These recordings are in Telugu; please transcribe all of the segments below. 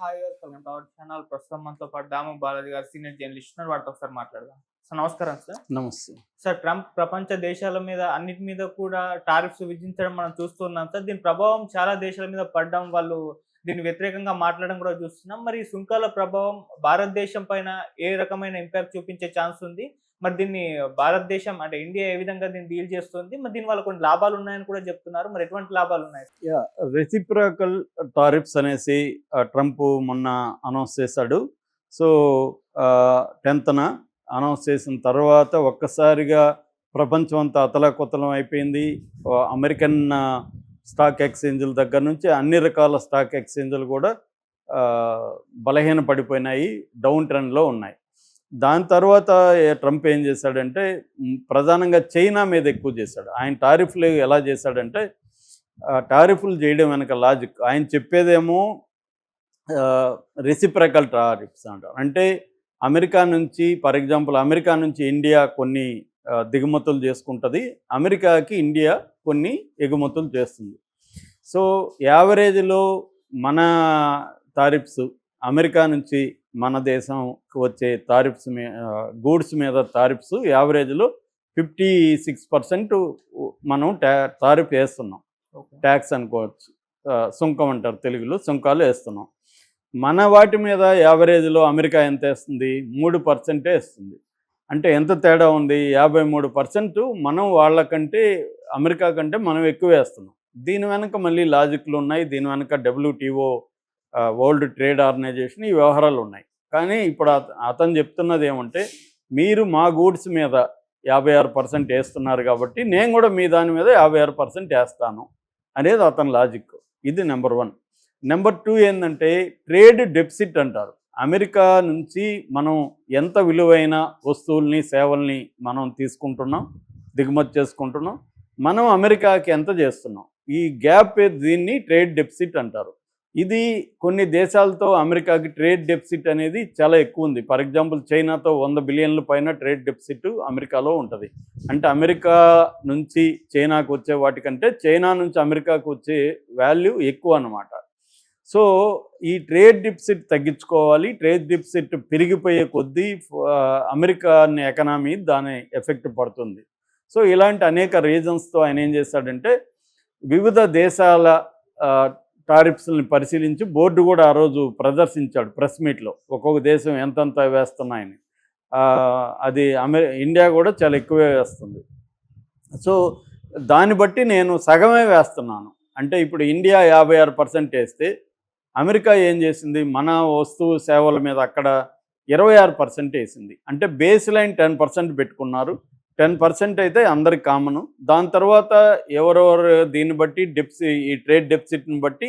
Hi welcome to our channel ప్రస్తుతం మనతో పాటు దాము బాలాజీ గారు సీనియర్ జర్నలిస్ట్ ఉన్నారు. వాటితో ఒకసారి మాట్లాడదాం. సార్ నమస్కారం సార్. నమస్తే. సార్ ట్రంప్ ప్రపంచ దేశాల మీద అన్నిటి మీద కూడా టారిఫ్స్ విధించడం మనం చూస్తున్నాం సార్. దీని ప్రభావం చాలా దేశాల మీద పడడం వాళ్ళు దీని వ్యతిరేకంగా మాట్లాడడం కూడా చూస్తున్నాం. మరి సుంకాల ప్రభావం భారతదేశం పైన ఏ రకమైన ఇంపాక్ట్ చూపించే ఛాన్స్ ఉంది? మరి దీన్ని భారతదేశం అంటే ఇండియా ఏ విధంగా దీన్ని డీల్ చేస్తుంది? మరి దీని వల్ల కొన్ని లాభాలు ఉన్నాయని కూడా చెప్తున్నారు. మరి ఎటువంటి లాభాలు ఉన్నాయి? రెసిప్రాకల్ టారిఫ్స్ అనేసి ట్రంప్ మొన్న అనౌన్స్ చేశాడు. సో టెన్త్న అనౌన్స్ చేసిన తర్వాత ఒక్కసారిగా ప్రపంచం అంతా అతలాకుతలం అయిపోయింది. అమెరికన్ స్టాక్ ఎక్స్చేంజ్ల దగ్గర నుంచి అన్ని రకాల స్టాక్ ఎక్స్చేంజ్లు కూడా బలహీన పడిపోయినాయి డౌన్ ట్రెండ్లో ఉన్నాయి. దాని తర్వాత ట్రంప్ ఏం చేశాడంటే ప్రధానంగా చైనా మీద ఎక్కువ చేశాడు. ఆయన టారిఫ్లు ఎలా చేశాడంటే టారిఫ్లు చేయడం వెనక లాజిక్. ఆయన చెప్పేదేమో రెసిప్రకల్ టారిఫ్స్ అంటారు అంటే. అమెరికా నుంచి ఫర్ ఎగ్జాంపుల్ అమెరికా నుంచి ఇండియా కొన్ని దిగుమతులు చేసుకుంటుంది. అమెరికాకి ఇండియా కొన్ని ఎగుమతులు చేస్తుంది. సో యావరేజ్లో మన టారిఫ్స్ అమెరికా నుంచి మన దేశంకి వచ్చే టారిఫ్స్ మీ గూడ్స్ మీద టారిఫ్స్ యావరేజ్లో ఫిఫ్టీ సిక్స్ పర్సెంట్ మనం టా టారిఫ్ వేస్తున్నాం. ట్యాక్స్ అనుకోవచ్చు. సుంకం అంటారు తెలుగులో సుంకాలు వేస్తున్నాం. మన వాటి మీద యావరేజ్లో అమెరికా ఎంత వేస్తుంది? మూడు పర్సెంటే వేస్తుంది. అంటే ఎంత తేడా ఉంది? యాభై మూడు పర్సెంట్ మనం వాళ్ళకంటే అమెరికా కంటే మనం ఎక్కువ వేస్తున్నాం. దీని వెనక మళ్ళీ లాజిక్లు ఉన్నాయి. దీని వెనక డబ్ల్యూటీఓ వరల్డ్ ట్రేడ్ ఆర్గనైజేషన్ ఈ వ్యవహారాలు ఉన్నాయి. కానీ ఇప్పుడు అత- అతను చెప్తున్నది ఏమంటే మీరు మా గూడ్స్ మీద యాభై ఆరు పర్సెంట్ వేస్తున్నారు కాబట్టి నేను కూడా మీ దాని మీద యాభై ఆరు పర్సెంట్ వేస్తాను అనేది అతని లాజిక్. ఇది నెంబర్ వన్. నెంబర్ టూ ఏంటంటే ట్రేడ్ డెప్సిట్ అంటారు. అమెరికా నుంచి మనం ఎంత విలువైన వస్తువుల్ని సేవల్ని మనం తీసుకుంటున్నాం దిగుమతి చేసుకుంటున్నాం మనం అమెరికాకి ఎంత చేస్తున్నాం? ఈ గ్యాప్ దీన్ని ట్రేడ్ డెప్సిట్ అంటారు. ఇది కొన్ని దేశాలతో అమెరికాకి ట్రేడ్ డెఫిసిట్ అనేది చాలా ఎక్కువ ఉంది. ఫర్ ఎగ్జాంపుల్ చైనాతో వంద బిలియన్ల పైన ట్రేడ్ డెఫిసిట్ అమెరికాలో ఉంటుంది. అంటే అమెరికా నుంచి చైనాకు వచ్చే వాటికంటే చైనా నుంచి అమెరికాకు వచ్చే వాల్యూ ఎక్కువ అన్నమాట. సో ఈ ట్రేడ్ డిఫిసిట్ తగ్గించుకోవాలి. ట్రేడ్ డిఫిసిట్ పెరిగిపోయే కొద్దీ అమెరికా ఎకనామీ దాని ఎఫెక్ట్ పడుతుంది. సో ఇలాంటి అనేక రీజన్స్తో ఆయన ఏం చేస్తాడంటే వివిధ దేశాల టారిఫ్స్ని పరిశీలించి బోర్డు కూడా ఆ రోజు ప్రదర్శించాడు ప్రెస్ మీట్లో. ఒక్కొక్క దేశం ఎంతంత వేస్తున్నాయని. అది అమెరి ఇండియా కూడా చాలా ఎక్కువే వేస్తుంది. సో దాన్ని బట్టి నేను సగమే వేస్తున్నాను. అంటే ఇప్పుడు ఇండియా యాభై ఆరు పర్సెంట్ వేస్తే అమెరికా ఏం చేసింది? మన వస్తువు సేవల మీద అక్కడ ఇరవై ఆరు పర్సెంట్ వేసింది. అంటే బేస్ లైన్ టెన్ పర్సెంట్ పెట్టుకున్నారు. టెన్ పర్సెంట్ అయితే అందరికి కామను. దాని తర్వాత ఎవరెవరు దీన్ని బట్టి డెప్సి ఈ ట్రేడ్ డెఫిసిట్ని బట్టి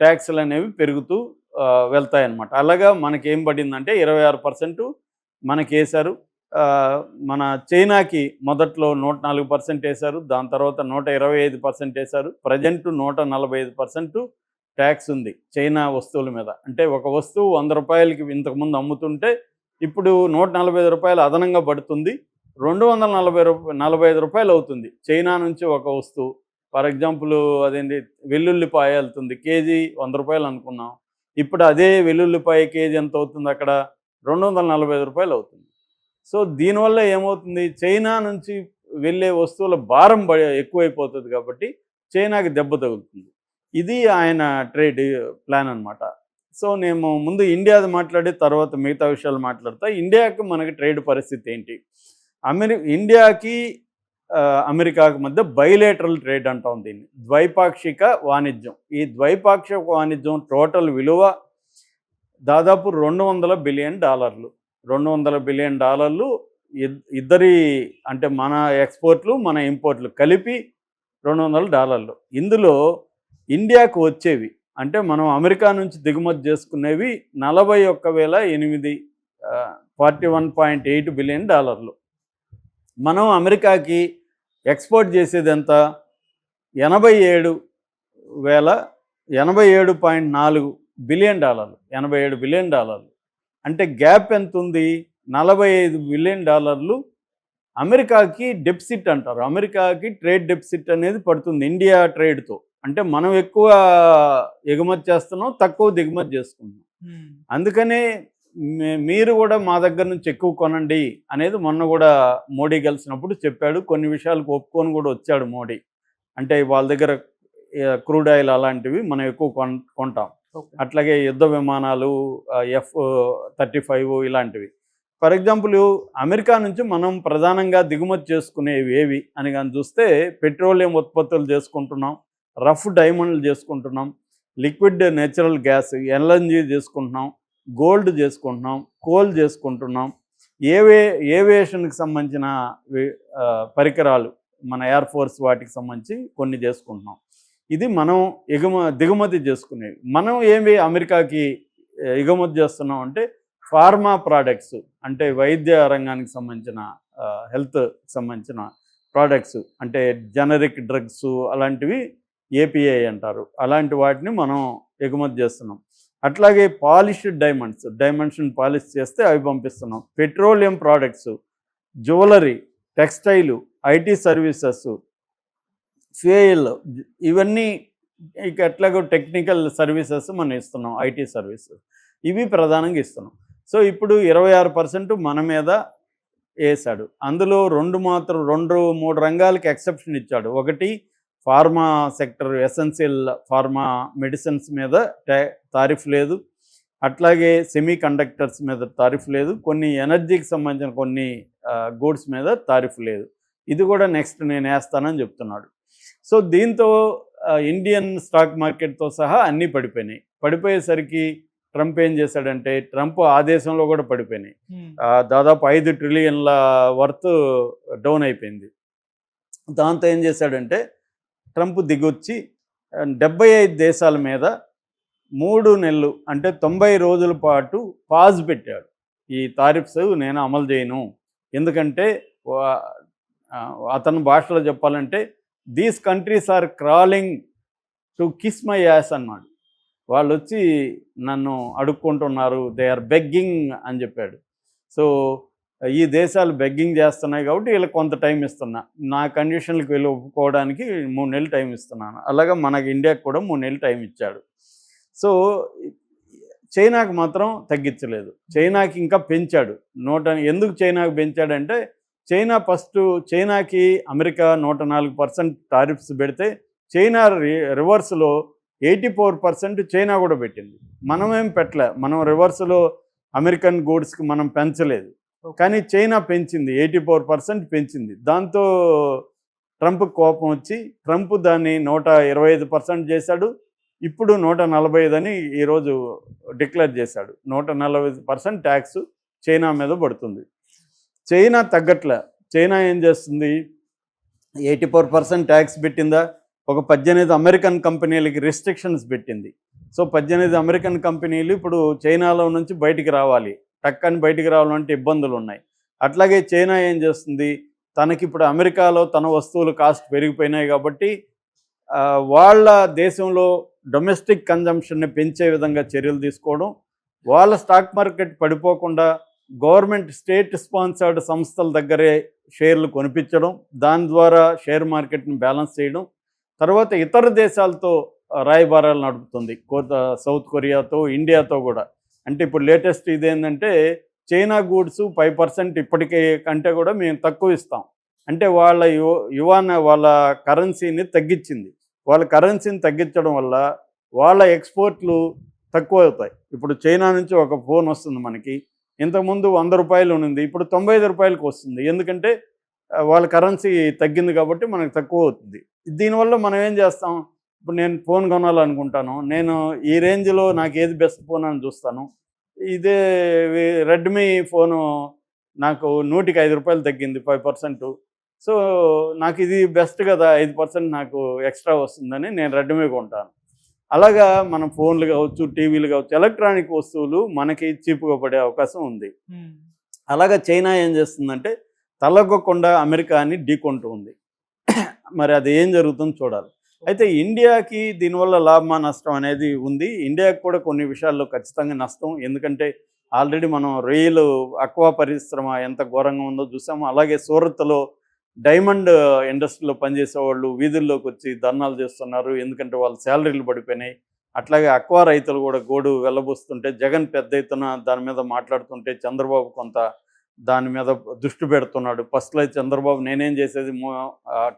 ట్యాక్స్లు అనేవి పెరుగుతూ వెళ్తాయన్నమాట. అలాగా మనకి ఏం పడిందంటే ఇరవై ఆరు పర్సెంట్ మనకి వేశారు. మన చైనాకి మొదట్లో నూట నాలుగు పర్సెంట్ వేశారు. దాని తర్వాత నూట ఇరవై ఐదు పర్సెంట్ వేశారు. ప్రజెంట్ నూట నలభై ఐదు పర్సెంట్ ట్యాక్స్ ఉంది చైనా వస్తువుల మీద. అంటే ఒక వస్తువు వంద రూపాయలకి ఇంతకుముందు అమ్ముతుంటే ఇప్పుడు నూట నలభై ఐదు రూపాయలు అదనంగా పడుతుంది. రెండు వందల నలభై రూపాయ నలభై ఐదు రూపాయలు అవుతుంది. చైనా నుంచి ఒక వస్తువు ఫర్ ఎగ్జాంపుల్ అదేంటి వెల్లుల్లిపాయ వెళ్తుంది కేజీ వంద రూపాయలు అనుకున్నాం. ఇప్పుడు అదే వెల్లుల్లిపాయ కేజీ ఎంత అవుతుంది అక్కడ? రెండు వందల నలభై ఐదు రూపాయలు అవుతుంది. సో దీనివల్ల ఏమవుతుంది? చైనా నుంచి వెళ్ళే వస్తువుల భారం ఎక్కువైపోతుంది కాబట్టి చైనాకి దెబ్బ తగులుతుంది. ఇది ఆయన ట్రేడ్ ప్లాన్ అనమాట సో నేను ముందు ఇండియాది మాట్లాడి తర్వాత మిగతా విషయాలు మాట్లాడతా. ఇండియాకి మనకి ట్రేడ్ పరిస్థితి ఏంటి? అమెరి ఇండియాకి అమెరికాకు అమెరికాకి మధ్య బైలేటరల్ ట్రేడ్ అంటాం దీన్ని. ద్వైపాక్షిక వాణిజ్యం. ఈ ద్వైపాక్షిక వాణిజ్యం టోటల్ విలువ దాదాపు రెండు వందల బిలియన్ డాలర్లు. రెండు వందల బిలియన్ డాలర్లు ఇద్దరి అంటే మన ఎక్స్పోర్ట్లు మన ఇంపోర్ట్లు కలిపి రెండు వందల డాలర్లు. ఇందులో ఇండియాకు వచ్చేవి అంటే మనం అమెరికా నుంచి దిగుమతి చేసుకునేవి నలభై ఒక్క వేల ఎనిమిది forty one point eight billion డాలర్లు. మనం అమెరికాకి ఎక్స్పోర్ట్ చేసేది ఎంత? ఎనభై ఏడు వేల ఎనభై ఏడు పాయింట్ నాలుగు బిలియన్ డాలర్లు. ఎనభై ఏడు బిలియన్ డాలర్లు. అంటే గ్యాప్ ఎంత ఉంది నలభై ఐదు బిలియన్ డాలర్లు అమెరికాకి డెఫిసిట్ అంటారు. అమెరికాకి ట్రేడ్ డెఫిసిట్ అనేది పడుతుంది ఇండియా ట్రేడ్తో. అంటే మనం ఎక్కువ ఎగుమతి చేస్తున్నాం తక్కువ దిగుమతి చేసుకుంటున్నాం. అందుకనే మీరు కూడా మా దగ్గర నుంచి ఎక్కువ కొనండి అనేది మొన్న కూడా మోడీ కలిసినప్పుడు చెప్పాడు. కొన్ని విషయాలకు ఒప్పుకొని కూడా వచ్చాడు మోడీ. అంటే వాళ్ళ దగ్గర క్రూడ్ ఆయిల్ అలాంటివి మనం ఎక్కువ కొంటాం. అట్లాగే యుద్ధ విమానాలు ఎఫ్ థర్టీ ఫైవ్ ఇలాంటివి. ఫర్ ఎగ్జాంపుల్ అమెరికా నుంచి మనం ప్రధానంగా దిగుమతి చేసుకునేవి ఏవి అని కానీ చూస్తే పెట్రోలియం ఉత్పత్తులు చేసుకుంటున్నాం రఫ్ డైమండ్లు చేసుకుంటున్నాం లిక్విడ్ నేచురల్ గ్యాస్ ఎల్ఎన్జీ చేసుకుంటున్నాం గోల్డ్ చేసుకుంటున్నాం కోల్ చేసుకుంటున్నాం. ఏవే ఏవియేషన్కి సంబంధించిన పరికరాలు మన ఎయిర్ ఫోర్స్ వాటికి సంబంధించి కొన్ని చేసుకుంటున్నాం. ఇది మనం ఎగుమ దిగుమతి చేసుకునేవి. మనం ఏమి అమెరికాకి ఎగుమతి చేస్తున్నాం అంటే ఫార్మా ప్రోడక్ట్స్ అంటే వైద్య రంగానికి సంబంధించిన హెల్త్ సంబంధించిన ప్రోడక్ట్స్ అంటే జనరిక్ డ్రగ్స్ అలాంటివి ఏపీఐ అంటారు. అలాంటి వాటిని మనం ఎగుమతి చేస్తున్నాం. అట్లాగే పాలిష్డ్ డైమండ్స్ డైమండ్స్ని పాలిష్ చేస్తే అవి పంపిస్తున్నాం. Petroleum products jewellery టెక్స్టైలు IT services fuel ఇవన్నీ ఇక ఎట్లాగో టెక్నికల్ సర్వీసెస్ మనం ఇస్తున్నాం ఐటీ సర్వీసెస్. ఇవి ప్రధానంగా ఇస్తున్నాం. సో ఇప్పుడు ఇరవై ఆరు పర్సెంట్ మన మీద వేశాడు. అందులో రెండు మాత్రం రెండు మూడు రంగాలకి ఎక్సెప్షన్ ఇచ్చాడు. ఒకటి pharma sector essential pharma medicines మీద టా- తారిఫ్ లేదు. అట్లాగే సెమీ కండక్టర్స్ మీద తారిఫ్ లేదు. కొన్ని ఎనర్జీకి సంబంధించిన కొన్ని గూడ్స్ మీద తారిఫ్ లేదు. ఇది కూడా నెక్స్ట్ నేను వేస్తానని చెప్తున్నాడు. సో దీంతో ఇండియన్ స్టాక్ మార్కెట్తో సహా అన్నీ పడిపోయినాయి. పడిపోయేసరికి ట్రంప్ ఏం చేశాడంటే ట్రంప్ ఆ దేశంలో కూడా పడిపోయినాయి. దాదాపు ఐదు ట్రిలియన్ల వర్త్ డౌన్ అయిపోయింది. దాంతో ఏం చేశాడంటే ట్రంప్ దిగొచ్చి డెబ్బై ఐదు దేశాల మీద మూడు నెలలు అంటే తొంభై రోజుల పాటు పాజ్ పెట్టాడు. ఈ తారిఫ్స్ నేను అమలు చేయను. ఎందుకంటే అతను అతని భాషలో చెప్పాలంటే these countries are crawling to kiss my ass అన్నాడు. వాళ్ళు వచ్చి నన్ను అడుక్కుంటున్నారు. దే ఆర్ బెగ్గింగ్ అని చెప్పాడు. సో ఈ దేశాలు బెగ్గింగ్ చేస్తున్నాయి కాబట్టి వీళ్ళకి కొంత టైం ఇస్తున్నా. నా కండిషన్లకు వీళ్ళు ఒప్పుకోవడానికి మూడు నెలలు టైం ఇస్తున్నాను. అలాగే మనకి ఇండియాకి కూడా మూడు నెలలు టైం ఇచ్చాడు. సో చైనాకి మాత్రం తగ్గించలేదు. చైనాకి ఇంకా పెంచాడు. నూట ఎందుకు చైనాకి పెంచాడంటే చైనా ఫస్ట్ చైనాకి అమెరికా నూట నాలుగు పర్సెంట్ టారిఫ్స్ పెడితే చైనా రి- రివర్స్లో ఎయిటీ ఫోర్ పర్సెంట్ చైనా కూడా పెట్టింది. మనమేం పెట్టలే. మనం రివర్స్లో అమెరికన్ గూడ్స్కి మనం పెంచలేదు. కానీ చైనా పెంచింది ఎయిటీ ఫోర్ పర్సెంట్ పెంచింది. దాంతో ట్రంప్ కోపం వచ్చి ట్రంప్ దాన్ని నూట ఇరవై ఐదు పర్సెంట్ చేశాడు. ఇప్పుడు నూట నలభై ఐదు అని ఈరోజు డిక్లేర్ చేశాడు. నూట నలభై పర్సెంట్ ట్యాక్స్ చైనా మీద పడుతుంది. చైనా తగ్గట్లే. చైనా ఏం చేస్తుంది? ఎయిటీ ఫోర్ పర్సెంట్ ట్యాక్స్ పెట్టిందా? ఒక పద్దెనిమిది అమెరికన్ కంపెనీలకి రిస్ట్రిక్షన్స్ పెట్టింది. సో పద్దెనిమిది అమెరికన్ కంపెనీలు ఇప్పుడు చైనాలో నుంచి బయటికి రావాలి. టక్కని బయటికి రావాలంటే ఇబ్బందులు ఉన్నాయి అట్లాగే చైనా ఏం చేస్తుంది? తనకి ఇప్పుడు అమెరికాలో తన వస్తువులు కాస్ట్ పెరిగిపోయినాయి కాబట్టి వాళ్ళ దేశంలో డొమెస్టిక్ కన్జంప్షన్ని పెంచే విధంగా చర్యలు తీసుకోవడం వాళ్ళ స్టాక్ మార్కెట్ పడిపోకుండా గవర్నమెంట్ స్టేట్ స్పాన్సర్డ్ సంస్థల దగ్గరే షేర్లు కొనిపించడం దాని ద్వారా షేర్ మార్కెట్ని బ్యాలెన్స్ చేయడం తర్వాత ఇతర దేశాలతో రాయబారాలు నడుపుతుంది. కోత సౌత్ కొరియాతో ఇండియాతో కూడా. అంటే ఇప్పుడు లేటెస్ట్ ఇదేంటంటే చైనా గూడ్స్ ఫైవ్ పర్సెంట్ ఇప్పటికే కంటే కూడా మేము తక్కువ ఇస్తాం. అంటే వాళ్ళ యువ యువాన వాళ్ళ కరెన్సీని తగ్గించింది. వాళ్ళ కరెన్సీని తగ్గించడం వల్ల వాళ్ళ ఎక్స్పోర్ట్లు తక్కువ అవుతాయి ఇప్పుడు చైనా నుంచి ఒక ఫోన్ వస్తుంది మనకి. ఇంతకుముందు వంద రూపాయలు ఉంది ఇప్పుడు తొంభై ఐదు రూపాయలకు వస్తుంది. ఎందుకంటే వాళ్ళ కరెన్సీ తగ్గింది కాబట్టి మనకు తక్కువ అవుతుంది. దీనివల్ల మనం ఏం చేస్తాం? ఇప్పుడు నేను ఫోన్ కొనాలనుకుంటాను. నేను ఈ రేంజ్లో నాకు ఏది బెస్ట్ ఫోన్ అని చూస్తాను. ఇదే రెడ్మీ ఫోను నాకు నూటికి ఐదు రూపాయలు తగ్గింది ఫైవ్ పర్సెంట్. సో నాకు ఇది బెస్ట్ కదా ఐదు పర్సెంట్ నాకు ఎక్స్ట్రా వస్తుందని నేను రెడ్మీ కొంటాను. అలాగా మనం ఫోన్లు కావచ్చు టీవీలు కావచ్చు ఎలక్ట్రానిక్ వస్తువులు మనకి చీప్గా పడే అవకాశం ఉంది. అలాగా చైనా ఏం చేస్తుందంటే తలగొకుండా అమెరికాని ఢీకొంటూ ఉంది మరి అది ఏం జరుగుతుందో చూడాలి. అయితే ఇండియాకి దీనివల్ల లాభమా నష్టం అనేది ఉంది. ఇండియాకి కూడా కొన్ని విషయాల్లో ఖచ్చితంగా నష్టం. ఎందుకంటే ఆల్రెడీ మనం రొయ్యలు అక్వా పరిశ్రమ ఎంత ఘోరంగా ఉందో చూసాము. అలాగే సూరత్లో డైమండ్ ఇండస్ట్రీలో పనిచేసే వాళ్ళు వీధుల్లోకి వచ్చి ధర్నాలు చేస్తున్నారు. ఎందుకంటే వాళ్ళ శాలరీలు పడిపోయినాయి. అట్లాగే అక్వా రైతులు కూడా గోడు వెళ్ళబోస్తుంటే జగన్ పెద్ద ఎత్తున దాని మీద మాట్లాడుతుంటే చంద్రబాబు కొంత దాని మీద దృష్టి పెడుతున్నాడు. ఫస్ట్లో చంద్రబాబు నేనేం చేసేది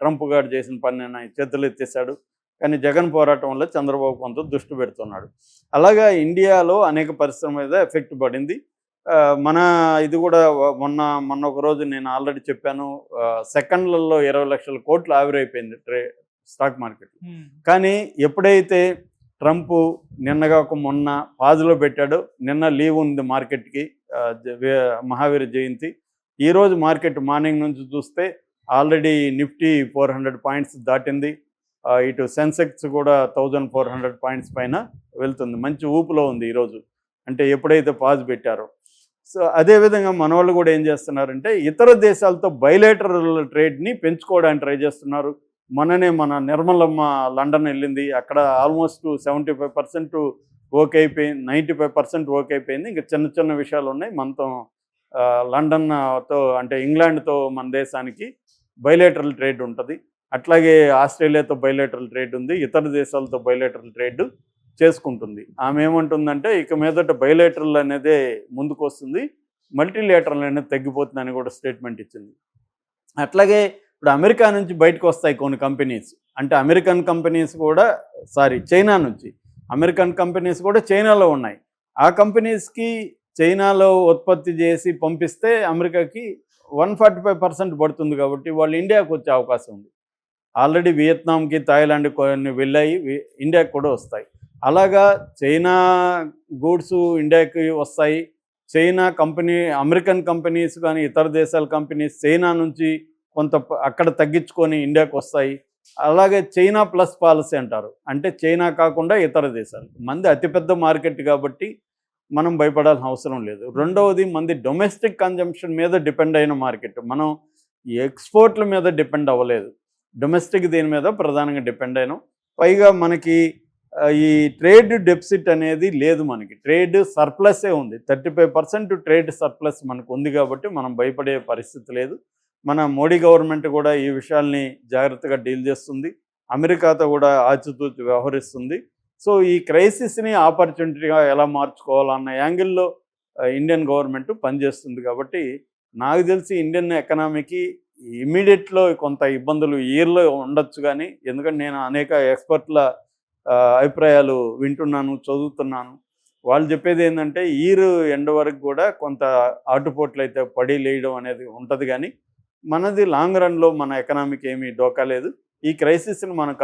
ట్రంప్ గారు చేసిన పని నేను చేతులు ఎత్తేసాడు కానీ జగన్ పోరాటం వల్ల చంద్రబాబు కొంత దృష్టి పెడుతున్నాడు. అలాగా ఇండియాలో అనేక పరిశ్రమ మీద ఎఫెక్ట్ పడింది. మన ఇది కూడా మొన్న మొన్న ఒక రోజు నేను ఆల్రెడీ చెప్పాను. సెకండ్లలో ఇరవై లక్షల కోట్లు ఆవిరైపోయింది ట్రే స్టాక్ మార్కెట్. కానీ ఎప్పుడైతే ట్రంప్ నిన్నగా ఒక మొన్న పాజులో పెట్టాడో నిన్న లీవ్ ఉంది మార్కెట్కి. మహావీర జయంతి. ఈరోజు మార్కెట్ మార్నింగ్ నుంచి చూస్తే already Nifty four hundred points దాటింది. ఇటు సెన్సెక్స్ కూడా థౌజండ్ ఫోర్ హండ్రెడ్ పాయింట్స్ పైన వెళ్తుంది. మంచి ఊపులో ఉంది ఈరోజు అంటే ఎప్పుడైతే పాజ్ పెట్టారో. సో అదేవిధంగా మన వాళ్ళు కూడా ఏం చేస్తున్నారంటే ఇతర దేశాలతో బయలేటరల్ ట్రేడ్ని పెంచుకోవడానికి ట్రై చేస్తున్నారు. మొన్ననే మన నిర్మలమ్మ లండన్ వెళ్ళింది. అక్కడ almost seventy five percent okay అయిపోయింది నైంటీ ఫైవ్ పర్సెంట్ ఓకే అయిపోయింది ఇంకా చిన్న చిన్న విషయాలు ఉన్నాయి మనతో లండన్తో అంటే ఇంగ్లాండ్తో మన దేశానికి బయలేటరల్ ట్రేడ్ ఉంటుంది. అట్లాగే ఆస్ట్రేలియాతో బయలేటరల్ ట్రేడ్ ఉంది. ఇతర దేశాలతో బయలేటరల్ ట్రేడ్ చేసుకుంటుంది. ఆమె ఏమంటుందంటే ఇక మీదట బయలేటరల్ అనేదే ముందుకు వస్తుంది మల్టీలేటరల్ అనేది తగ్గిపోతుందని కూడా స్టేట్మెంట్ ఇచ్చింది. అట్లాగే ఇప్పుడు అమెరికా నుంచి బయటకు వస్తాయి కొన్ని కంపెనీస్. అంటే అమెరికన్ కంపెనీస్ కూడా సారీ చైనా నుంచి. అమెరికన్ కంపెనీస్ కూడా చైనాలో ఉన్నాయి. ఆ కంపెనీస్కి చైనాలో ఉత్పత్తి చేసి పంపిస్తే అమెరికాకి వన్ ఫార్టీ ఫైవ్ పర్సెంట్ పడుతుంది కాబట్టి వాళ్ళు ఇండియాకి వచ్చే అవకాశం ఉంది. ఆల్రెడీ వియత్నాంకి థాయిలాండ్ కొన్ని వెళ్ళాయి ఇండియాకి కూడా వస్తాయి. అలాగా చైనా గూడ్స్ ఇండియాకి వస్తాయి. చైనా కంపెనీ అమెరికన్ కంపెనీస్ కానీ ఇతర దేశాల కంపెనీస్ చైనా నుంచి కొంత అక్కడ తగ్గించుకొని ఇండియాకు వస్తాయి. అలాగే చైనా ప్లస్ పాలసీ అంటారు. అంటే చైనా కాకుండా ఇతర దేశాలు. మంది అతిపెద్ద మార్కెట్ కాబట్టి మనం భయపడాల్సిన అవసరం లేదు. రెండవది మంది డొమెస్టిక్ కన్జంప్షన్ మీద డిపెండ్ అయిన మార్కెట్. మనం ఈ ఎక్స్పోర్ట్ల మీద డిపెండ్ అవ్వలేదు. డొమెస్టిక్ దీని మీద ప్రధానంగా డిపెండ్ అయినాం. పైగా మనకి ఈ ట్రేడ్ డెప్సిట్ అనేది లేదు మనకి. ట్రేడ్ సర్ప్లసే ఉంది. Thirty five percent trade surplus మనకు ఉంది కాబట్టి మనం భయపడే పరిస్థితి లేదు. మన మోడీ గవర్నమెంట్ కూడా ఈ విషయాల్ని జాగ్రత్తగా డీల్ చేస్తుంది. అమెరికాతో కూడా ఆచితూచి వ్యవహరిస్తుంది. సో ఈ క్రైసిస్ని ఆపర్చునిటీగా ఎలా మార్చుకోవాలన్న యాంగిల్లో ఇండియన్ గవర్నమెంట్ పనిచేస్తుంది కాబట్టి నాకు తెలిసి ఇండియన్ ఎకనామీకి ఇమీడియట్లో కొంత ఇబ్బందులు ఇయర్లో ఉండొచ్చు కానీ ఎందుకంటే నేను అనేక ఎక్స్పర్ట్ల అభిప్రాయాలు వింటున్నాను చదువుతున్నాను. వాళ్ళు చెప్పేది ఏంటంటే ఈరు ఎండ వరకు కూడా కొంత ఆటుపోట్లు అయితే పడి లేయడం అనేది ఉంటుంది కానీ మనది లాంగ్ రన్లో మన ఎకనామీకి ఏమీ డోకా లేదు. ఈ క్రైసిస్ని మనం